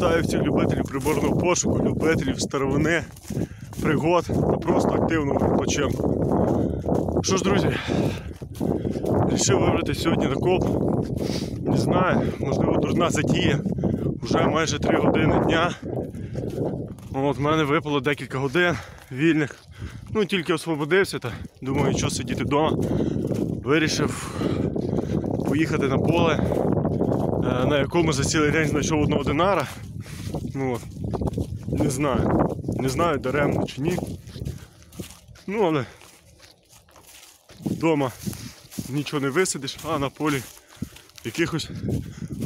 Вітаю всіх любителів приборного пошуку, любителів старовини, пригод та просто активного відпочинку. Що ж, друзі, вирішив вибрати сьогодні на коп. Не знаю, можливо, дурна затія. Уже майже 3 години дня. От в мене випало декілька годин вільних. Ну, тільки освободився та думаю, що сидіти вдома. Вирішив поїхати на поле, е, на якому за цілий день знайшов одного динара. Ну, не знаю. Не знаю, даремно чи ні. Ну, але вдома нічого не висидиш, а на полі якихось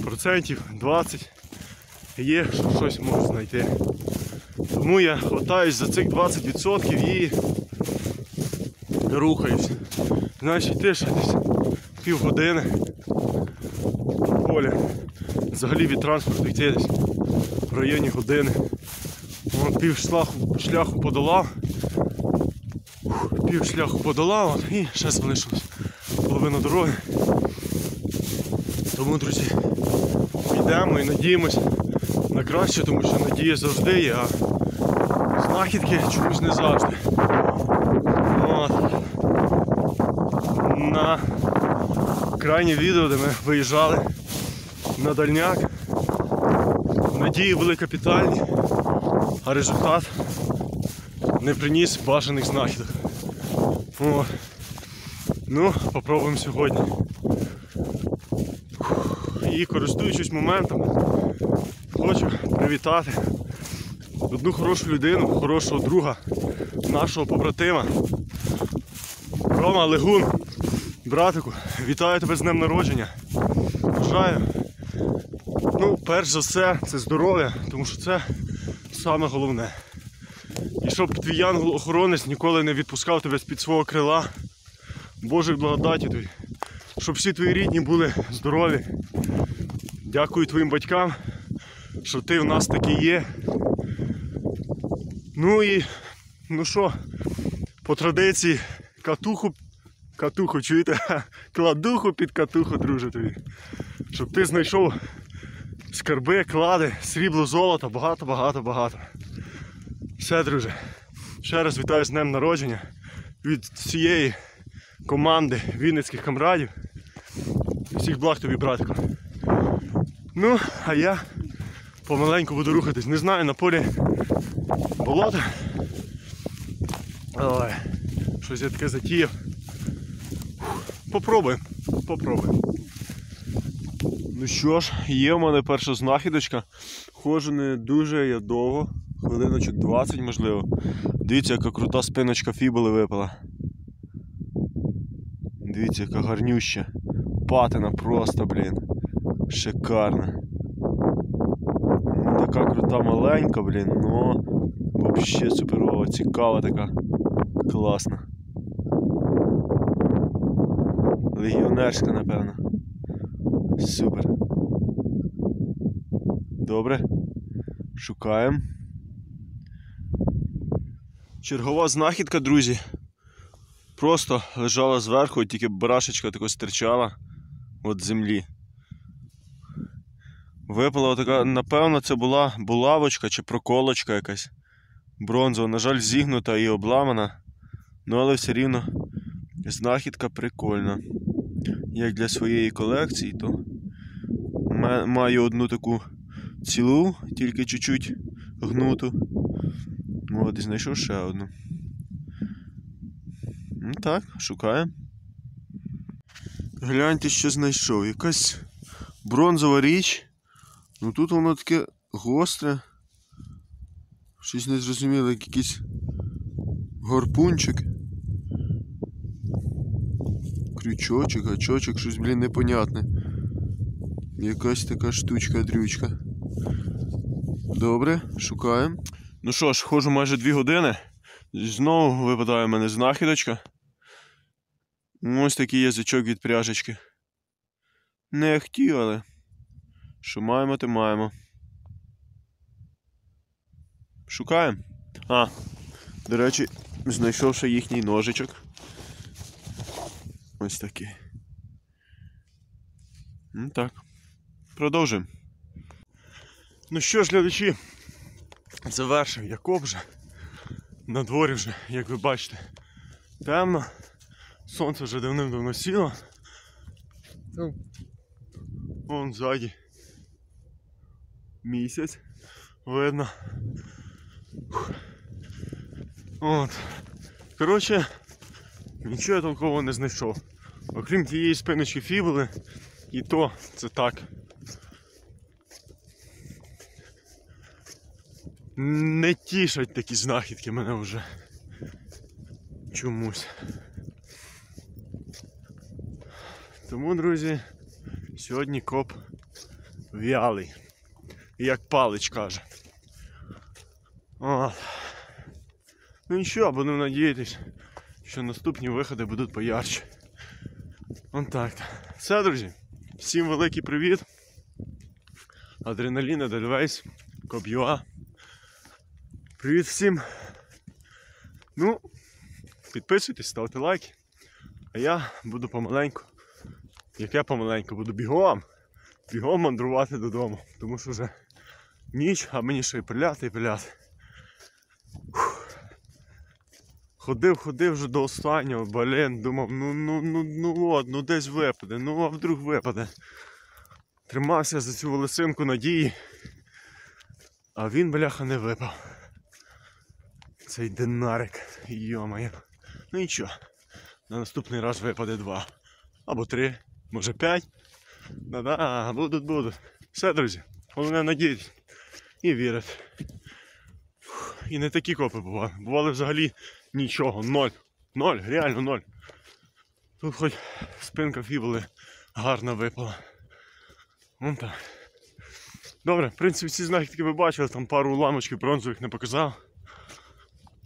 процентів 20 є, що щось можу знайти. Тому я хватаюсь за цих 20% і рухаюсь. Значить, ти ще десь півгодини полі. Взагалі від транспорту йти десь в районі години. От пів шляху, шляху подолав. Пів шляху подолав і ще залишилось половина дороги. Тому, друзі, йдемо і надіємось на краще, тому що надія завжди є, а знахідки чомусь не завжди. От. На крайнє відео, де ми виїжджали на дальняк. Надії були капітальні, а результат не приніс бажаних знахідок. О. Ну, попробуємо сьогодні. І користуючись моментом, хочу привітати одну хорошу людину, хорошого друга, нашого побратима. Рома Легун, братику, вітаю тебе з днем народження. Бажаю. Ну, перш за все, це здоров'я, тому що це саме головне. І щоб твій янгол-охоронець ніколи не відпускав тебе з-під свого крила. Божих благодаті тобі. Щоб всі твої рідні були здорові. Дякую твоїм батькам, що ти в нас такий є. Ну і ну що, по традиції, катуху, катуху, чуєте? Кладуху під катуху, друже тобі. Щоб ти знайшов скарби, клади, срібло, золото, багато, багато, багато. Все, друже. Ще раз вітаю з днем народження від всієї команди вінницьких камрадів. Всіх благ тобі, братику. Ну, а я помаленьку буду рухатись. Не знаю, на полі болото. Ой, щось я таке затіяв. Попробуємо, попробуємо. Ну що ж, є в мене перша знахідочка. Хожу не дуже я довго, хвилиночок 20 можливо. Дивіться, яка крута спиночка фібули випала. Дивіться, яка гарнюща. Патина просто, блін. Шикарна. Така крута маленька, блін, но взагалі суперова, цікава така. Класна. Легіонерська, напевно. Супер. Добре. Шукаємо. Чергова знахідка, друзі. Просто лежала зверху, і тільки барашечка тако стирчала від землі. Випала така, напевно, це була булавочка чи проколочка якась бронзова. На жаль, зігнута і обламана. Ну, але все рівно знахідка прикольна. Як для своєї колекції, то маю одну таку цілу, тільки чуть-чуть гнуту. Ну, От і знайшов ще одну. Ну так, шукаємо. Гляньте, що знайшов. Якась бронзова річ. Ну тут воно таке гостре. Щось незрозуміле, як якийсь горпунчик. Крючочок, гачочок, щось, блін, непонятне. Якась така штучка-дрючка. Добре, шукаємо. Ну що ж, ходжу майже дві години. Знову випадає в мене знахідочка. Ось такий язичок від пряжечки. Не хотів, але що маємо, то маємо. Шукаємо. А, до речі, знайшов ще їхній ножичок. Ось такий. Ну так. Продовжуємо. Ну що ж, глядачі, завершив я коп вже. На дворі вже, як ви бачите, темно. Сонце вже давним-давно сіло. Там Вон ззаді місяць видно. От. Коротше, нічого я толкового не знайшов. Окрім тієї спиночки фібули, і то це так. Не тішать такі знахідки мене вже. Чомусь. Тому, друзі, сьогодні коп в'ялий. Як палич каже. От. Ну нічого, будемо надіятись, що наступні виходи будуть поярче. Вон так. Все, друзі. Всім великий привіт. Адреналіна Дельвейс, Коб'юа. Привіт всім. Ну, підписуйтесь, ставте лайки. А я буду помаленьку. Як я помаленьку, буду бігом. Бігом мандрувати додому. Тому що вже ніч, а мені ще й приляти і приляти. Ходив, ходив вже до останнього, блін, думав, ну ну ну ну от, ну десь випаде, ну а вдруг випаде. Тримався за цю волосинку надії, а він, бляха, не випав. Цей динарик, йомає. Ну нічого, на наступний раз випаде два. Або три, може п'ять. Да-да, будуть, будуть. Все, друзі, головне надіятися і вірити. І не такі копи бували. Бували взагалі нічого, ноль. Ноль, реально ноль. Тут хоч спинка фібули гарно випала. Вон так. Добре, в принципі, ці знахідки ви бачили, там пару уламочків бронзових не показав.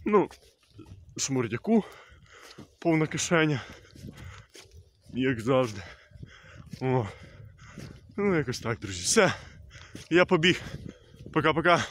Ну, шмурдяку повна кишеня. Як завжди. О. Ну, якось так, друзі. Все. Я побіг. Пока-пока.